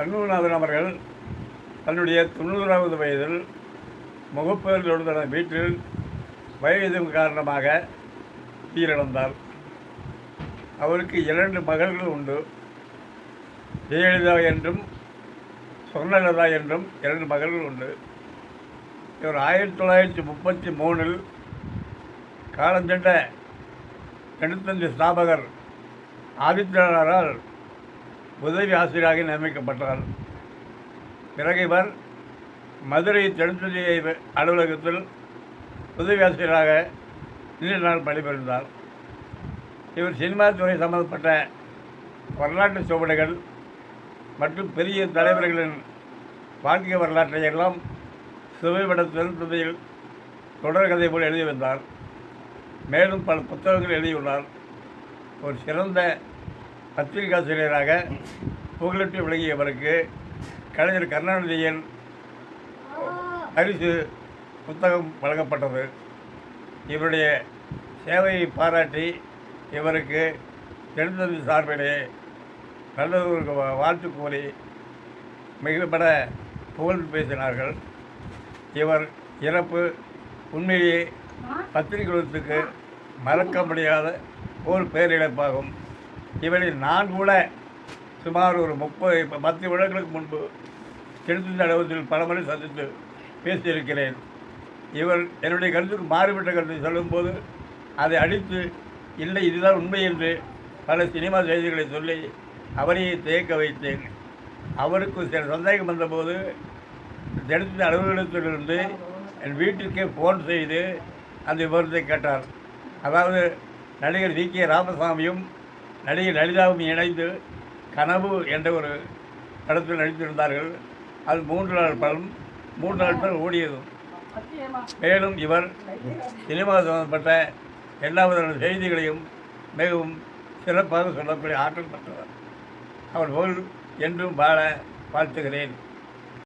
சண்முகநாதன் அவர்கள் தன்னுடைய தொண்ணூறாவது வயதில் முகப்பேரில் தனது வீட்டில் வயது காரணமாக உயிரிழந்தார். அவருக்கு இரண்டு மகள்கள் உண்டு. ஜெயலலிதா என்றும் சொர்ணலதா என்றும் இரண்டு மகள்கள் உண்டு. இவர் ஆயிரத்தி தொள்ளாயிரத்தி முப்பத்தி மூணில் காலஞ்சென்ற எழுத்தந்தி ஸ்தாபகர் ஆதித்யநாரால் உதவி ஆசிரியராக நியமிக்கப்பட்டார். பிறகு இவர் மதுரை தெழுத்தந்தி அலுவலகத்தில் உதவி ஆசிரியராக நீண்ட நாள் பணிபுரிந்தார். இவர் சினிமா துறை சம்பந்தப்பட்ட வரலாற்று சுவடுகள் மற்றும் பெரிய தலைவர்களின் வாழ்க்கை வரலாற்றை எல்லாம் சுவைபட திருத்ததியில் தொடர்கதை போல் எழுதி வந்தார். மேலும் பல புத்தகங்கள் எழுதியுள்ளார். ஒரு சிறந்த பத்திரிகாசிரியராக புகழட்டு விளங்கியவருக்கு கலைஞர் கருணாநிதியின் பரிசு புத்தகம் வழங்கப்பட்டது. இவருடைய சேவையை பாராட்டி இவருக்கு எழுந்தது சார்பிலே நல்லதொரு வாழ்த்து கூறி மிகப்பட புகழ் பேசினார்கள். இவர் இறப்பு உண்மையிலேயே பத்திரிகைகளுக்கு மறக்க முடியாத ஒரு பேரிழப்பாகும். இவரில் நான் கூட சுமார் ஒரு முப்பது பத்து வருடங்களுக்கு முன்பு திருத்தந்தி அலுவலகத்தில் பலமுறை சந்தித்து பேசியிருக்கிறேன். இவர் என்னுடைய கருத்துக்கு மாறுபட்ட கருத்தை சொல்லும்போது அதை அடித்து இல்லை இதுதான் உண்மை என்று பல சினிமா செய்திகளை சொல்லி அவரையே தேக்க வைத்தேன். அவருக்கு சில சந்தேகம் வந்தபோது தினத்தின் அலுவலகத்திலிருந்து என் வீட்டிற்கே ஃபோன் செய்து அந்த விவரத்தை கேட்டார். அதாவது நடிகர் வி கே ராமசாமியும் நடிகை லலிதாவும் இணைந்து கனவு என்ற ஒரு படத்தில் நடித்திருந்தார்கள். அது மூன்று நாள் படம் மூன்று நாட்கள் ஓடியதும். மேலும் இவர் சினிமா சம்பந்தப்பட்ட எல்லா விதமான செய்திகளையும் மிகவும் சிறப்பாக சொல்லக்கூடிய ஆற்றல் பெற்றவர். அவர் போல் என்றும் வாழ வாழ்த்துகிறேன்.